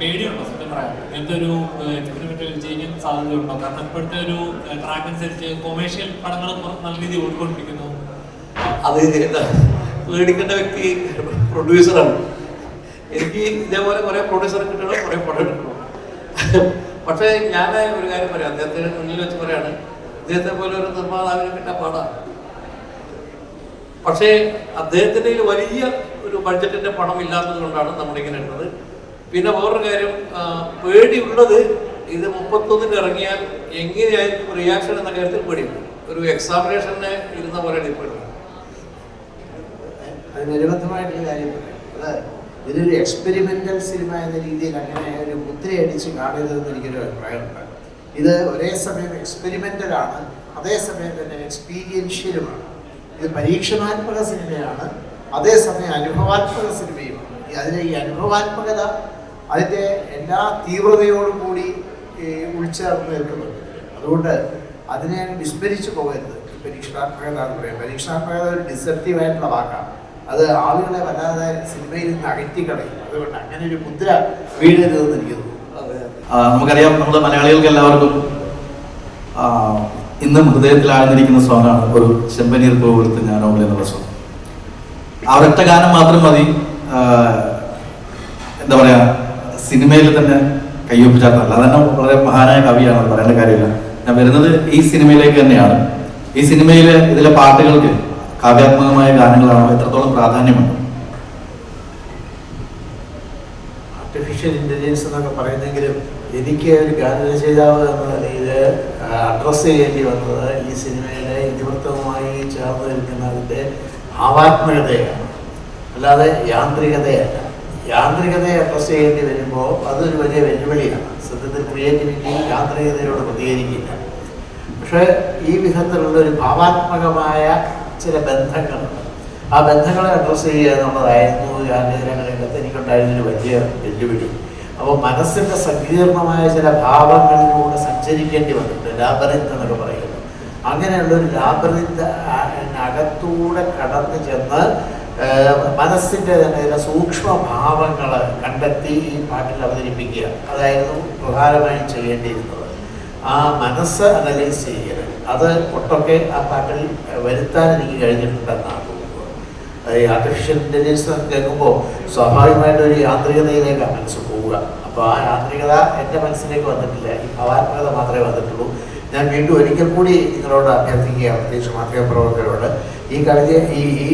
പേടിയുണ്ടോ സത്യം പറയാം ഇങ്ങനത്തെ ഒരു എക്സ്പെരിമെന്റൽ ചെയ്യാൻ സാധ്യതയുണ്ടോ? കാരണം ഇപ്പോഴത്തെ ഒരു ട്രാക്ക് അനുസരിച്ച് കൊമേഴ്ഷ്യൽ പടങ്ങൾ നല്ല രീതിയിൽ ഓടിക്കൊണ്ടിരിക്കുന്നു. അത് പേടിക്കേണ്ട വ്യക്തി പ്രൊഡ്യൂസറാണ് എനിക്ക് ഇതേപോലെ കുറേ പ്രൊഡ്യൂസർ കിട്ടണം കുറേ പടം കിട്ടണം പക്ഷേ ഞാൻ ഒരു കാര്യം പറയാം. അദ്ദേഹത്തിന് മുന്നിൽ വെച്ച് പറയാണ് അദ്ദേഹത്തെ പോലെ ഒരു നിർമ്മാതാവിനെ കിട്ടാൻ പാടാണ് പക്ഷേ അദ്ദേഹത്തിന്റെ വലിയ ഒരു ബഡ്ജറ്റിന്റെ പണം ഇല്ലാത്തത് കൊണ്ടാണ് നമ്മളിങ്ങനെ ഇട്ടത്. പിന്നെ വേറൊരു കാര്യം പേടിയുള്ളത് ഇത് മുപ്പത്തൊന്നിന് ഇറങ്ങിയാൽ എങ്ങനെയായിരിക്കും റിയാക്ഷൻ എന്ന കാര്യത്തിൽ പേടിയുണ്ട് ഒരു എക്സാമിനേഷന് ഇരുന്ന പോലെ ഇപ്പോൾ അതിനനുബന്ധമായിട്ടൊരു കാര്യം അതായത് അത് ഇതൊരു എക്സ്പെരിമെന്റൽ സിനിമ എന്ന രീതിയിൽ അങ്ങനെ ഒരു മുദ്രയടിച്ച് കാണരുതെന്ന് എനിക്കൊരു അഭിപ്രായമുണ്ട് ഇത് ഒരേ സമയം എക്സ്പെരിമെന്റൽ ആണ് അതേസമയം തന്നെ എക്സ്പീരിയൻഷ്യലുമാണ് ഇത് പരീക്ഷണാത്മക സിനിമയാണ് അതേസമയം അനുഭവാത്മക സിനിമയുമാണ് അതിലെ ഈ അനുഭവാത്മകത അതിന്റെ എല്ലാ തീവ്രതയോടും കൂടി ഉൾച്ചേർന്ന് നിൽക്കുന്നുണ്ട്. അതുകൊണ്ട് അതിനെ വിസ്മരിച്ചു പോകരുത്. പരീക്ഷണാത്മകത എന്ന് പറയും പരീക്ഷണാത്മകത ഒരു ഡിസെപ്റ്റീവ് ആയിട്ടുള്ള വാക്കാണ്. അത് ആളുകളെ വല്ലാതെ സിനിമയിൽ നിന്ന് അകറ്റിക്കളയും അതുകൊണ്ട് അങ്ങനെ ഒരു മുദ്ര വീഴരുതെന്ന് എനിക്ക് തോന്നുന്നു. നമുക്കറിയാം നമ്മുടെ മലയാളികൾക്ക് എല്ലാവർക്കും ആ, ഇന്നും ഹൃദയത്തിൽ ആഴ്ന്നിരിക്കുന്ന സോങ്ങാണ് ഒരു ചെമ്പനീർ പൂവെടുത്ത് ഞാനോളെ എന്നുള്ള സോങ് ആ ഒരൊറ്റ ഗാനം മാത്രം മതി. എന്താ പറയാ സിനിമയിൽ തന്നെ കയ്യൊപ്പിച്ചാത്തല്ല അതന്നെ വളരെ മഹാനായ കവിയാണ് പറയേണ്ട കാര്യമില്ല. ഞാൻ വരുന്നത് ഈ സിനിമയിലേക്ക് തന്നെയാണ്. ഈ സിനിമയിലെ ഇതിലെ പാട്ടുകൾക്ക് കാവ്യാത്മകമായ ഗാനങ്ങളാണോ എത്രത്തോളം പ്രാധാന്യമുണ്ട്? ആർട്ടിഫിഷ്യൽ ഇന്റലിജൻസ് എന്നൊക്കെ പറയുന്നെങ്കിലും എനിക്ക് ഒരു ഗാനരചയിതാവ് എന്ന നിലയിൽ അഡ്രസ്സ് ചെയ്യേണ്ടി വന്നത് ഈ സിനിമയിലെ ഇതിവൃത്തവുമായി ചേർന്ന് നിൽക്കുന്ന അതിന്റെ ഭാവാത്മകതയാണ് അല്ലാതെ യാന്ത്രികതയല്ല. യാന്ത്രികതയെ അഡ്രസ് ചെയ്യേണ്ടി വരുമ്പോൾ അതൊരു വലിയ വെല്ലുവിളിയാണ്. സത്യത്തിൽ ക്രിയേറ്റിവിറ്റി യാന്ത്രികതയോട് പ്രതികരിക്കില്ല. പക്ഷേ ഈ വിധത്തിലുള്ള ഒരു ഭാവാത്മകമായ ചില ബന്ധങ്ങളുണ്ട് ആ ബന്ധങ്ങളെ അഡ്രസ്സ് ചെയ്യുക എന്നുള്ളതായിരുന്നു ഗാന്ധിനഗര രംഗത്ത് എനിക്കുണ്ടായിരുന്നൊരു വലിയ വെല്ലുവിളി. അപ്പോൾ മനസ്സിന്റെ സങ്കീർണമായ ചില ഭാവങ്ങളിലൂടെ സഞ്ചരിക്കേണ്ടി വന്നിട്ടുണ്ട്. ലാബറിന്ത് എന്നൊക്കെ പറയുന്നത്. അങ്ങനെയുള്ളൊരു ലാബറിന്ത് അകത്തൂടെ കടന്നു ചെന്ന് മനസ്സിന്റെ തന്നെ ചില സൂക്ഷ്മഭാവങ്ങൾ കണ്ടെത്തി ഈ പാട്ടിൽ അവതരിപ്പിക്കുക. അതായിരുന്നു പ്രധാനമായും ചെയ്യേണ്ടിയിരുന്നത്. ആ മനസ്സ് അനലൈസ് ചെയ്യൽ അത് ഒട്ടൊക്കെ ആ പാട്ടിൽ വരുത്താൻ എനിക്ക് കഴിഞ്ഞിട്ടുണ്ടെന്നാണ് തോന്നുന്നത്. ഈ ആർട്ടിഫിഷ്യൽ ഇന്റലിജൻസ് കേൾക്കുമ്പോൾ സ്വാഭാവികമായിട്ട് ഒരു യാന്ത്രികതയിലേക്കാണ് മനസ്സ് പോവുക. അപ്പോൾ ആ യാന്ത്രികത എന്റെ മനസ്സിലേക്ക് വന്നിട്ടില്ല. ഈ ഭാവാത്മകത മാത്രമേ വന്നിട്ടുള്ളൂ. ഞാൻ വീണ്ടും ഒരിക്കൽ കൂടി നിങ്ങളോട് അഭ്യർത്ഥിക്കുകയാണ് പ്രത്യേകിച്ച് മാധ്യമപ്രവർത്തകരോട്. ഈ കവിത ഈ ഈ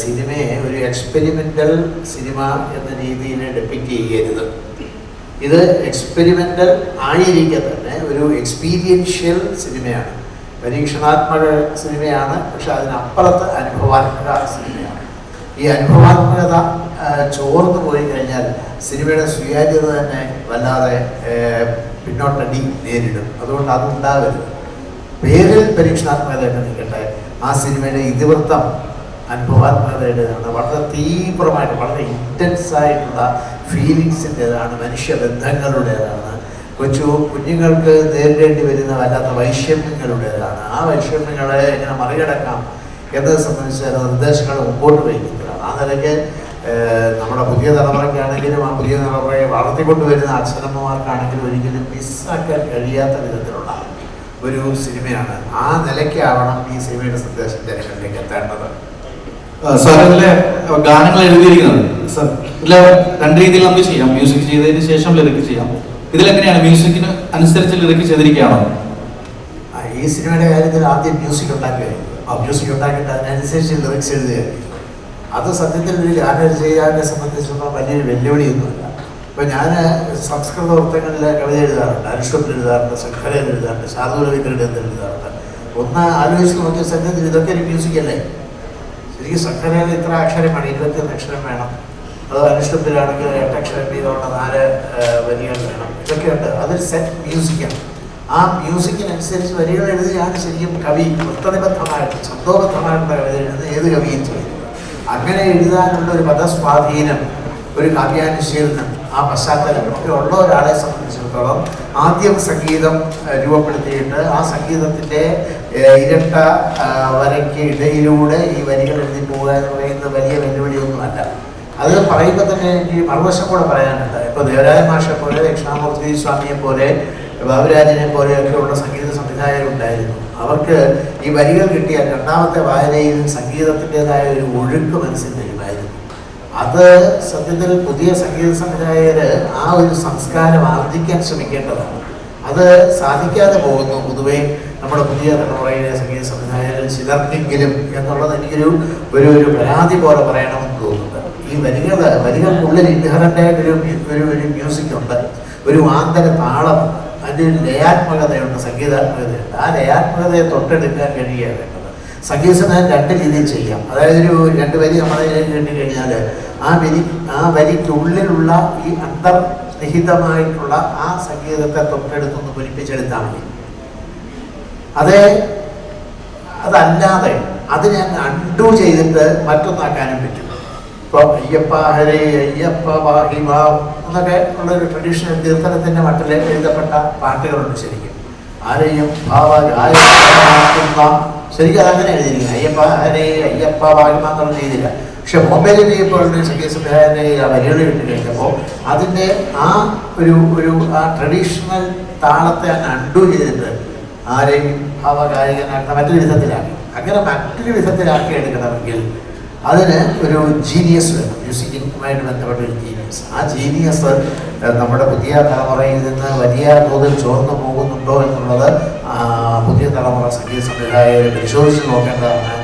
സിനിമയെ ഒരു എക്സ്പെരിമെന്റൽ സിനിമ എന്ന രീതിയിൽ ഡെപ്പിക്റ്റ് ചെയ്യരുത്. ഇത് എക്സ്പെരിമെന്റൽ ആയിരിക്കെ തന്നെ ഒരു എക്സ്പീരിയൻഷ്യൽ സിനിമയാണ് പരീക്ഷണാത്മക സിനിമയാണ് പക്ഷെ അതിനപ്പുറത്ത് അനുഭവാത്മക സിനിമയാണ് ഈ അനുഭവാത്മകത ചോർന്നു പോയി കഴിഞ്ഞാൽ സിനിമയുടെ സ്വീകാര്യത തന്നെ വല്ലാതെ പിന്നോട്ടടി നേരിടും. അതുകൊണ്ട് അത് ഉണ്ടാകരുത് പേരിൽ പരീക്ഷണാത്മകതയൊക്കെ നിൽക്കട്ടെ. ആ സിനിമയുടെ ഇതിവൃത്തം അനുഭവാത്മകതയുടേതാണ്. വളരെ തീവ്രമായിട്ട് വളരെ ഇന്റൻസ് ആയിട്ടുള്ള ഫീലിങ്സിന്റെതാണ് മനുഷ്യബന്ധങ്ങളുടേതാണ്. കൊച്ചു കുഞ്ഞുങ്ങൾക്ക് നേരിടേണ്ടി വരുന്ന വല്ലാത്ത വൈഷമ്യങ്ങളുടേതാണ്. ആ വൈഷമ്യങ്ങളെ എങ്ങനെ മറികടക്കാം? എന്നത് സംബന്ധിച്ച് നിർദ്ദേശങ്ങൾ മുമ്പോട്ട് വയ്ക്കുന്നതാണ് ആ നിലയ്ക്ക് നമ്മുടെ പുതിയ തലമുറയ്ക്കാണെങ്കിലും ആ പുതിയ തലമുറയെ വളർത്തിക്കൊണ്ടുവരുന്ന അച്ഛനമ്മമാർക്കാണെങ്കിലും ഒരിക്കലും മിസ്സാക്കാൻ കഴിയാത്ത വിധത്തിലുള്ള ഒരു സിനിമയാണ്. ആ നിലയ്ക്കാവണം ഈ സിനിമയുടെ സന്ദേശം ജനങ്ങളിലേക്ക് എത്തേണ്ടത്. സാർ ഇതിലെ ഗാനങ്ങൾ എഴുതിയിരിക്കുന്നത്. സാർ. ഇതിലെ രണ്ട് രീതിയിൽ നമുക്ക് ചെയ്യാം. മ്യൂസിക് ചെയ്തതിന് ശേഷം ലിറിക്ക് ചെയ്യാം. ഇതിലെങ്ങനെയാണ് മ്യൂസിക്കിന് അനുസരിച്ച് ലിറിക്ക് ചെയ്തിരിക്കുകയാണോ? ഈ സിനിമയുടെ കാര്യത്തിൽ ആദ്യം മ്യൂസിക് ഉണ്ടാക്കുകയായിരുന്നു. ആ മ്യൂസിക് ഉണ്ടാക്കിയിട്ട് അതിനനുസരിച്ച് ലിറിക്സ് എഴുതുകയായിരുന്നു. അത് സത്യത്തിൽ ഒരു ചെയ്യാനെ സംബന്ധിച്ചിടത്തോളം വലിയൊരു വെല്ലുവിളിയൊന്നുമല്ല. ഇപ്പം ഞാൻ സംസ്കൃത വൃത്തങ്ങളിൽ കവിത എഴുതാറുണ്ട് അനുഷ്ഠത്തിൽ എഴുതാറുണ്ട് ശങ്കരയിൽ എഴുതാറുണ്ട് ശാർദൂലവിഗ്രഹത്തിൽ എഴുതാറുണ്ട്. ഒന്ന് ആലോചിച്ച് നോക്കിയ സത്യത്തിൽ ഇതൊക്കെ ഒരു മ്യൂസിക് അല്ലേ? ശരിക്കും ശങ്കരയിൽ ഇത്ര അക്ഷരം വേണം ഇരുപത്തിയൊന്ന് അക്ഷരം വേണം. അത് അനുഷ്ഠത്തിലാണെങ്കിൽ എട്ടക്ഷരം വീതമുള്ള നാല് വരികൾ വേണം. ഇതൊക്കെയുണ്ട്. അതൊരു സെറ്റ് മ്യൂസിക്കാണ് ആ മ്യൂസിക്കിനനുസരിച്ച് വരികൾ എഴുതിയാണ് ശരിക്കും കവി വൃത്തനിബദ്ധമായിട്ട് ശബ്ദോബദ്ധമായിട്ടുള്ള കവിത എഴുതുന്നത് ഏത് കവിയും ചെയ്യുന്നത് അങ്ങനെ എഴുതാനുള്ള ഒരു പദസ്വാധീനം ഒരു കാവ്യാനുശീലനം ആ പശ്ചാത്തലം ഒക്കെ ഉള്ള ഒരാളെ സംബന്ധിച്ചിടത്തോളം ആദ്യം സംഗീതം രൂപപ്പെടുത്തിയിട്ട് ആ സംഗീതത്തിന്റെ ഇരട്ട വരയ്ക്ക് ഇടയിലൂടെ ഈ വരികൾ എഴുതി പോവുക എന്ന് പറയുന്നത് വലിയ വെല്ലുവിളിയൊന്നുമല്ല അത് പറയുമ്പോൾ തന്നെ എനിക്ക് മറുവശം കൂടെ പറയാനുണ്ട്. ഇപ്പോൾ ദേവരാജ മാഷെ പോലെ ദക്ഷിണാമൂർത്തി സ്വാമിയെ പോലെ ബാബുരാജിനെ പോലെയൊക്കെയുള്ള സംഗീത സംവിധായകരുണ്ടായിരുന്നു അവർക്ക് ഈ വരികൾ കിട്ടിയ രണ്ടാമത്തെ വായനയിൽ സംഗീതത്തിന്റെതായ ഒരു ഒഴുക്ക് മനസ്സിൽ വരുമായിരുന്നു. അത് സത്യത്തിൽ പുതിയ സംഗീത സംവിധായകര് ആ ഒരു സംസ്കാരം ആർജിക്കാൻ ശ്രമിക്കേണ്ടതാണ്. അത് സാധിക്കാതെ പോകുന്നു. പൊതുവെ നമ്മുടെ പുതിയ തലമുറയിലെ സംഗീത സംവിധായകരിൽ ചിലർക്കെങ്കിലും എന്നുള്ളത് എനിക്കൊരു ഒരു ഒരു പരാതി പോലെ പറയണമെന്ന് തോന്നുന്നുണ്ട്. ഈ വരികൾ വരികൾക്കുള്ളിൽ ഇൻഹറന്റായിട്ടൊരു ഒരു ഒരു മ്യൂസിക് ഉണ്ട് ഒരു ആന്തര താളം ഒരു ലയാത്മകതയുണ്ട് സംഗീതാത്മകതയുണ്ട്. ആ ലയാത്മകതയെ തൊട്ടെടുക്കാൻ കഴിയുക വേണ്ടത് സംഗീത സംവിധാനം രണ്ട് രീതിയിൽ ചെയ്യാം. അതായത് ഒരു രണ്ട് വരി നമ്മളെ കേട്ടി കഴിഞ്ഞാൽ ആ വരി ആ വരിക്കുള്ളിലുള്ള ഈ അന്തർനിഹിതമായിട്ടുള്ള ആ സംഗീതത്തെ തൊട്ടെടുത്തൊന്ന് പൊലിപ്പിച്ചെടുത്താൽ മതി. അത് അതല്ലാതെ അത് ഞാൻ അൺഡു ചെയ്തിട്ട് മറ്റൊന്നാക്കാനും പറ്റും. ഇപ്പൊ അയ്യപ്പ ഹരേ അയ്യപ്പ വാഹി വാ എന്നൊക്കെ ഉള്ള ഒരു ട്രഡീഷണൽ കീർത്തനത്തിന്റെ മട്ടിൽ എഴുതപ്പെട്ട പാട്ടുകളുണ്ട് ശരിക്കും. ആരെയും ഭാവ ഗായകമാക്കുന്ന ശരിക്കും അതങ്ങനെ എഴുതിയിരിക്കുന്നത്. അയ്യപ്പ ഹരേ അയ്യപ്പ വാഹിമ എന്നുള്ള രീതിയില്ല പക്ഷെ മൊബൈലിൽ ഇപ്പോൾ സംവിധായകന്റെ ആ വരികൾ ഇട്ട് കഴിഞ്ഞപ്പോൾ അതിന്റെ ആ ഒരു ഒരു ആ ട്രഡീഷണൽ താളത്തെ അങ്ങ് അണ്ടു ചെയ്തിട്ട് ആരെയും ഭാവഗായകനാക്കുന്ന മറ്റൊരു വിധത്തിലാക്കി. അങ്ങനെ മറ്റൊരു വിധത്തിലാക്കി എടുക്കണമെങ്കിൽ അതിന് ഒരു ജീനിയസ് വേണം. മ്യൂസിക്കുമായിട്ട് ബന്ധപ്പെട്ട ഒരു ജീനിയസ് ആ ജീനിയസ് നമ്മുടെ പുതിയ തലമുറയിൽ നിന്ന് വലിയ തോതിൽ ചോർന്നു പോകുന്നുണ്ടോ എന്നുള്ളത് പുതിയ തലമുറ സംഗീത സംവിധായകർ പരിശോധിച്ച് നോക്കേണ്ടതാണ്.